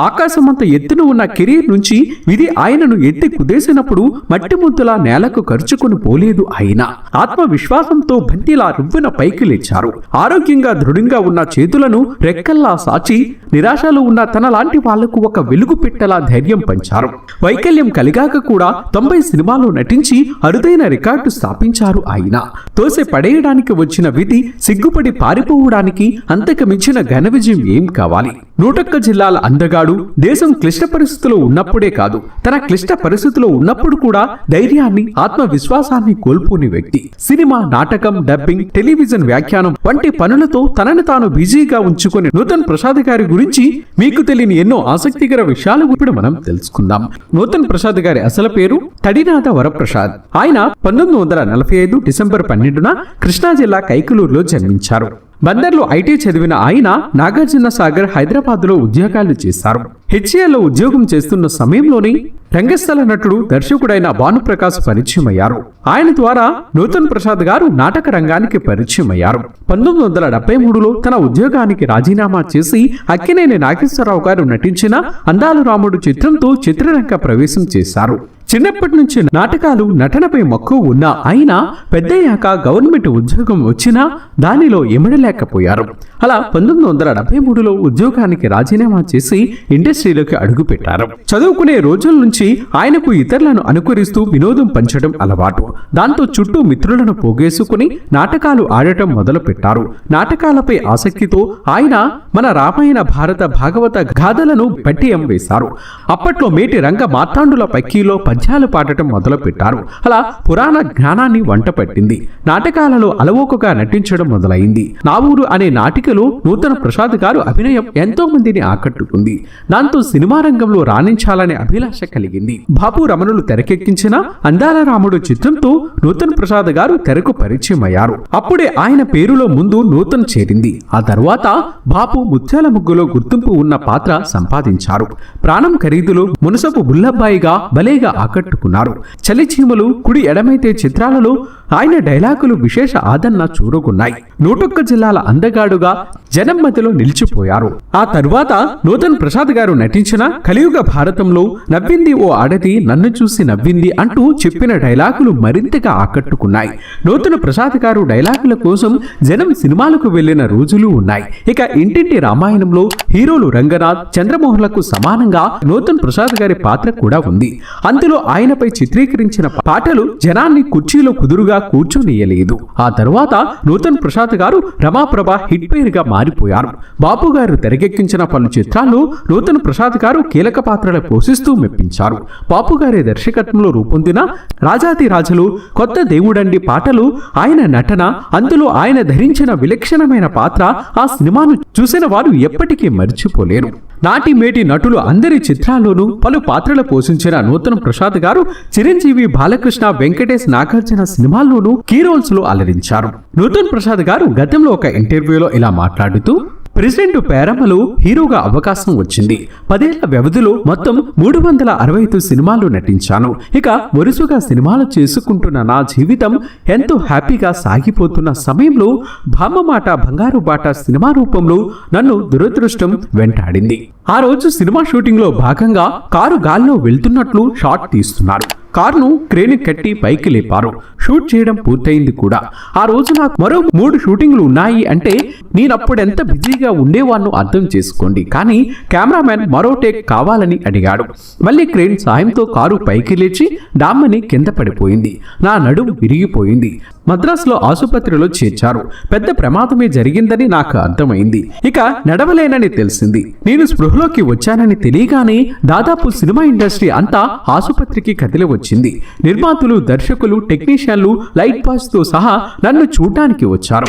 ఆకాశమంత ఎత్తున ఉన్న కెరీర్ నుంచి విధి ఆయనను ఎత్తి కుదేసినప్పుడు మట్టి ముద్దులా నేలకు ఖర్చుకుని పోలేదు ఆయన. ఆత్మవిశ్వాసంతో బంతిలా రువ్వున పైకి లేచారు. ఆరోగ్యంగా దృఢంగా ఉన్న చేతులను రెక్కల్లా సాచి నిరాశలో ఉన్న తన లాంటి వాళ్ళకు ఒక వెలుగు పెట్టలా ధైర్యం పంచారు. వైకల్యం కలిగాక కూడా తొంభై సినిమాలో నటించి అరుదైన రికార్డు స్థాపించారు ఆయన. తోసే పడేయడానికి వచ్చిన విధి సిగ్గుపడి పారిపోవడానికి అంతకు మించిన ఘన విజయం ఏం కావాలి? నూటొక్క జిల్లాల అందగాడు దేశం క్లిష్ట పరిస్థితిలో ఉన్నప్పుడే కాదు తన క్లిష్ట పరిస్థితిలో ఉన్నప్పుడు కూడా ధైర్యాన్ని ఆత్మవిశ్వాసాన్ని కోల్పోని వ్యక్తి. సినిమా నాటకం డబ్బింగ్ టెలివిజన్ వ్యాఖ్యానం వంటి పనులతో తనను తాను బిజీగా ఉంచుకుని నూతన్ ప్రసాద్ గారి గురించి మీకు తెలియని ఎన్నో ఆసక్తికర విషయాలు ఇప్పుడు మనం తెలుసుకుందాం. నూతన్ ప్రసాద్ గారి అసలు పేరు తడినాథ వరప్రసాద్. ఆయన పంతొమ్మిది వందల నలభై ఐదు డిసెంబర్ పన్నెండున కృష్ణా జిల్లా కైకలూరులో జన్మించారు. బందర్లో ఐటీ చదివిన ఆయన నాగార్జున సాగర్ హైదరాబాద్లో ఉద్యోగాలు చేశారు. హెచ్ఏలో ఉద్యోగం చేస్తున్న సమయంలోనే రంగస్థల నటుడు దర్శకుడైన భానుప్రకాశ్ పరిచయం అయ్యారు ఆయన ద్వారా నూతన్ ప్రసాద్ గారు నాటక రంగానికి పరిచయం అయ్యారు పంతొమ్మిది వందల డెబ్బై మూడులో తన ఉద్యోగానికి రాజీనామా చేసి అక్కినేని నాగేశ్వరరావు గారు నటించిన అందాలు రాముడు చిత్రంతో చిత్రరంగ ప్రవేశం చేశారు. చిన్నప్పటి నుంచి నాటకాలు నటనపై మక్కువ ఉన్న ఆయన పెద్దయ్యాక గవర్నమెంట్ ఉద్యోగం వచ్చినా దానిలో ఇమడలేకపోయారు అలా పంతొమ్మిది వందల డెబ్బై మూడులో ఉద్యోగానికి రాజీనామా చేసి ఇండస్ట్రీలోకి అడుగుపెట్టారు చదువుకునే రోజుల నుంచి ఆయనకు ఇతరులను అనుకరిస్తూ వినోదం పంచడం అలవాటు. దాంతో చుట్టూ మిత్రులను పోగేసుకుని నాటకాలు ఆడటం మొదలు పెట్టారు నాటకాలపై ఆసక్తితో ఆయన మన రామాయణ భారత భాగవత గాథలను పట్టియం వేశారు. అప్పట్లో మేటి రంగ మార్తాండుల పక్కీలో పద్యాలు పాడటం మొదలుపెట్టారు. అలా పురాణ జ్ఞానాన్ని వంట పట్టింది. నాటకాలలో అలవోకగా నటించడం మొదలైంది. నా ఊరు అనే నాటికలో నూతన ప్రసాద్ గారు అభినయం ఎంతో మందిని ఆకట్టుకుంది. దాంతో సినిమా రంగంలో రాణించాలనే అభిలాష కలిగింది. బాపు రమణులు తెరకెక్కించిన అందాల రాముడు చిత్రంతో నూతన్ ప్రసాద్ గారు తెరకు పరిచయం అయ్యారు అప్పుడే ఆయన పేరులో ముందు నూతన్ చేరింది. ఆ తర్వాత బాపు ముత్యాల ముగ్గులో గుర్తింపు ఉన్న పాత్ర సంపాదించారు. ప్రాణం ఖరీదులో మునసపు బుల్లబ్బాయిగా భలేగా ఆకట్టుకున్నారు. చలిచీమలు కుడి ఎడమైతే చిత్రాలలో ఆయన డైలాగులు విశేష ఆదరణ చూరుకున్నాయి నూటొక్క జిల్లాల అందగాడుగా జనం మధ్యలో నిలిచిపోయారు. ఆ తరువాత నూతన్ ప్రసాద్ గారు నటించిన కలియుగ భారతంలో నవ్వింది ఓ ఆడది నన్ను చూసి నవ్వింది అంటూ చెప్పిన డైలాగులు మరింతగా ఆకట్టుకున్నాయి. నూతన ప్రసాద్ గారు డైలాగుల కోసం జనం సినిమాలకు వెళ్ళిన రోజులు ఉన్నాయి. ఇక ఇంటింటి రామాయణంలో హీరోలు రంగనాథ్ చంద్రమోహన్లకు సమానంగా నూతన్ ప్రసాద్ గారి పాత్ర కూడా ఉంది. అందులో ఆయనపై చిత్రీకరించిన పాటలు జనాన్ని కుర్చీలో కుదురుగా కూర్చునియలేదు. ఆ తరువాత నూతన్ ప్రసాద్ గారు రమాప్రభ హిట్ పేరుగా మారిపోయారు. బాపు గారు తెరకెక్కించిన పలు చిత్రాలు నూతన్ ప్రసాద్ గారు కీలక పాత్రలు పోషిస్తూ మెప్పించారు. బాపు గారి దర్శకత్వంలో రూపొందిన రాజాది రాజులు కొత్త దేవుడండి పాటలు ఆయన నటన అందులో ఆయన ధరించిన విలక్షణమైన పాత్ర ఆ సినిమాను చూసిన వారు ఎప్పటికీ మర్చిపోలేరు. నాటి మేటి నటులు అందరి చిత్రాల్లోనూ పలు పాత్రలు పోషించిన నూతన ప్రసాద్ గారు చిరంజీవి బాలకృష్ణ వెంకటేష్ నాగార్జున సినిమాల్లోనూ కీ రోల్స్లో అలరించారు. నూతన్ ప్రసాద్ గారు గతంలో ఒక ఇంటర్వ్యూలో ఇలా మాట్లాడుతూ ప్రెసిడెంట్ పేరమ్మలో హీరోగా అవకాశం వచ్చింది. పదేళ్ళ వ్యవధిలో మొత్తం మూడు వందల అరవై ఐదు సినిమాలు నటించాను. ఇక వరుసగా సినిమాలు చేసుకుంటున్న నా జీవితం ఎంతో హ్యాపీగా సాగిపోతున్న సమయంలో భామ మాట బంగారు బాట సినిమా రూపంలో నన్ను దురదృష్టం వెంటాడింది. ఆ రోజు సినిమా షూటింగ్లో భాగంగా కారు గాల్లో వెళ్తున్నట్లు షాట్ తీస్తున్నారు. కారును క్రేన్ కట్టి పైకి లేపారు. షూట్ చేయడం పూర్తయింది కూడా. ఆ రోజు నాకు మరో మూడు షూటింగ్లు ఉన్నాయి అంటే నేనప్పుడెంత బిజీగా ఉండేవాన్నో అర్థం చేసుకోండి. కానీ కెమెరామెన్ మరో టేక్ కావాలని అడిగాడు. మళ్ళీ క్రేన్ సాయంతో కారు పైకి లేచి డామ్మని కింద పడిపోయింది. నా నడుము విరిగిపోయింది. మద్రాసులో ఆసుపత్రిలో చేర్చారు. పెద్ద ప్రమాదమే జరిగిందని నాకు అర్థమైంది. ఇక నడవలేనని తెలిసింది. నేను స్పృహలోకి వచ్చానని తెలియగానే దాదాపు సినిమా ఇండస్ట్రీ అంతా ఆసుపత్రికి కదిలి వచ్చింది. నిర్మాతలు దర్శకులు టెక్నీషియన్లు లైట్ బాయ్స్తో సహా నన్ను చూడటానికి వచ్చారు.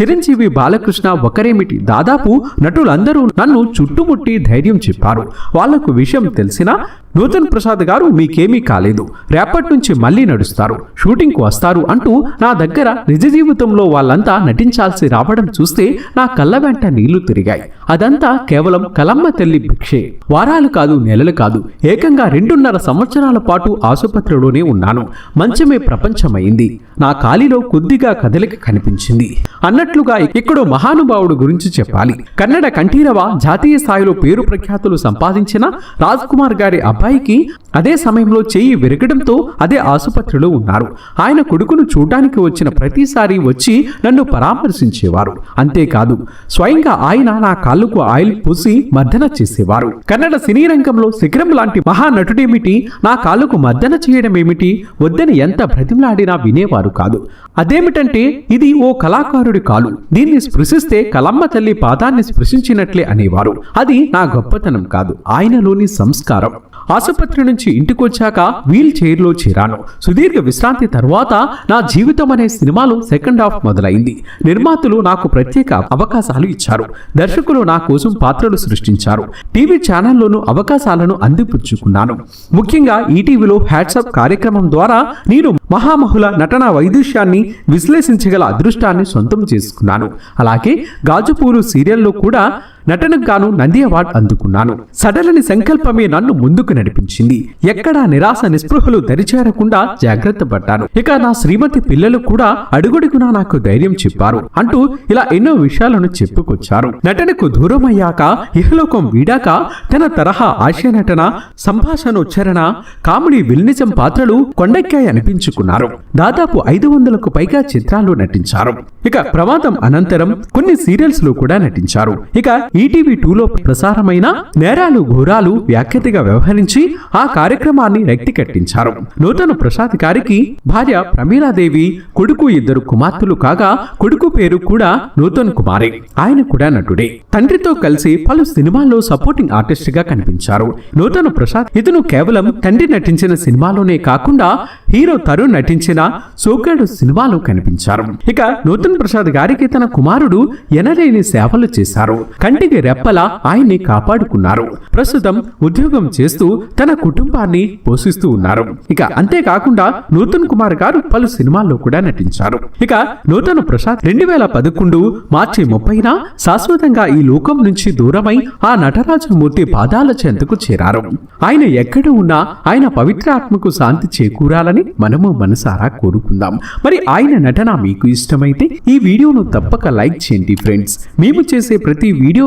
చిరంజీవి బాలకృష్ణ ఒకరేమిటి? దాదాపు నటులందరూ నన్ను చుట్టుముట్టి ధైర్యం చెప్పారు. వాళ్ళకు విషయం తెలిసినా నూతన్ ప్రసాద్ గారు మీకేమీ కాలేదు. రేపటి నుంచి మళ్ళీ నడుస్తారు. షూటింగ్కు వస్తారు అంటూ నా దగ్గర నిజ జీవితంలో వాళ్ళంతా నటించాల్సి రావడం చూస్తే నా కళ్ళ వెంట నీళ్ళు తిరిగాయి. అదంతా కేవలం కలమ్మ తల్లి భిక్షే. వారాలు కాదు నెలలు కాదు ఏకంగా రెండున్నర సంవత్సరాల పాటు ఆసుపత్రిలోనే ఉన్నాను. మంచమే ప్రపంచమైంది. నా కాలిలో కొద్దిగా కదలిక కనిపించింది. అన్నట్లుగా ఇక్కడో మహానుభావుడు గురించి చెప్పాలి. కన్నడ కంఠీరవ జాతీయ స్థాయిలో పేరు ప్రఖ్యాతులు సంపాదించిన రాజ్ కుమార్ గారి भाई की అదే సమయంలో చేయి విరగడంతో అదే ఆసుపత్రిలో ఉన్నారు. ఆయన కొడుకును చూడడానికి వచ్చిన ప్రతిసారి వచ్చి నన్ను పరామర్శించేవారు. అంతేకాదు స్వయంగా ఆయన నా కాళ్ళకు ఆయిల్ పూసి మర్దన చేసేవారు. కన్నడ సినీ రంగంలో శిఖరం లాంటి మహానటుడేమిటి నా కాళ్ళకు మర్దన చేయడం ఏమిటి? వద్దని ఎంత బ్రతిమలాడినా వినేవారు కాదు. అదేమిటంటే ఇది ఓ కళాకారుడి కాలు. దీన్ని స్పృశిస్తే కలమ్మ తల్లి పాదాన్ని స్పృశించినట్లే అనేవారు. అది నా గొప్పతనం కాదు. ఆయనలోని సంస్కారం. ఆసుపత్రి నుంచి ఇంటికొచ్చాక వీల్ చైర్లో చేరాను. సుదీర్ఘ విశ్రాంతి తర్వాత నా జీవితం అనే సినిమాలో సెకండ్ హాఫ్ మొదలైంది. నిర్మాతలు నాకు ప్రత్యేక అవకాశాలు ఇచ్చారు. దర్శకులు నా కోసం పాత్రలు సృష్టించారు. టీవీ ఛానల్లోనూ అవకాశాలను అందిపుచ్చుకున్నాను. ముఖ్యంగా ఈటీవీలో హ్యాట్సప్ కార్యక్రమం ద్వారా నేను మహామహుల నటన వైదుష్యాన్ని విశ్లేషించగల అదృష్టాన్ని సొంతం చేసుకున్నాను. అలాగే గాజుపూరు సీరియల్లో కూడా నటనకు గాను నంది అవార్డు అందుకున్నాను. సడలని సంకల్పమే నన్ను ముందుకు నడిపించింది. ఎక్కడా నిరాశ నిస్పృహలు దరిచేరకుండా జాగ్రత్త పడ్డాను. ఇక నా శ్రీమతి పిల్లలు కూడా అడుగుడుగునా నాకు ధైర్యం చెప్పారు. అంటూ ఇలా ఎన్నో విషయాలను చెప్పుకొచ్చారు. నటనకు దూరం అయ్యాక ఇహలోకం వీడాక తన తరహా ఆశయ నటన సంభాషణోచ్చరణ కామెడీ విల్నిజం పాత్రలు కొండక్కాయ అనిపించుకున్నారు. దాదాపు ఐదు వందలకు పైగా చిత్రాల్లో నటించారు. ఇక ప్రమాదం అనంతరం కొన్ని సీరియల్స్లో కూడా నటించారు. ఇక ఈటీవీ టూలో ప్రసారమైన నేరాలు ఘోరాలు వ్యాఖ్యతగా వ్యవహరించి ఆ కార్యక్రమాన్ని రెక్తి కట్టించారు నూతన ప్రసాద్ గారికి భార్య ప్రమీలాదేవి కొడుకు ఇద్దరు కుమార్తెలు కాగా కొడుకు పేరు కూడా నూతన్ కుమారే. ఆయన కూడా నటుడే. తండ్రితో కలిసి పలు సినిమాల్లో సపోర్టింగ్ ఆర్టిస్ట్గా కనిపించారు. నూతన ప్రసాద్ ఇతను కేవలం తండ్రి నటించిన సినిమాలోనే కాకుండా హీరో తరుణ్ నటించిన సోగాడు సినిమాలో కనిపించారు. ఇక నూతన్ ప్రసాద్ గారికి తన కుమారుడు ఎనలేని సేవలు చేశారు. కంటికి రెప్పలా ఆయన్ని కాపాడుకున్నారు. ప్రస్తుతం ఉద్యోగం చేస్తూ తన కుటుంబాన్ని పోషిస్తూ ఉన్నారు. ఇక అంతేకాకుండా నూతన్ కుమార్ గారు పలు సినిమాల్లో కూడా నటించారు. ఇక నూతన ప్రసాద్ రెండు వేల పదకొండు మార్చి ముప్పైన శాశ్వతంగా ఈ లోకం నుంచి దూరమై ఆ నటరాజమూర్తి పాదాల చెంతకు చేరారు. ఆయన ఎక్కడ ఉన్నా ఆయన పవిత్రాత్మకు శాంతి చేకూరాలని మనము మనసారా కోరుకుందాం. మరి ఆయన నటన మీకు ఇష్టమైతే ఈ వీడియోను తప్పక లైక్ చేయండి ఫ్రెండ్స్. మేము చేసే ప్రతి వీడియో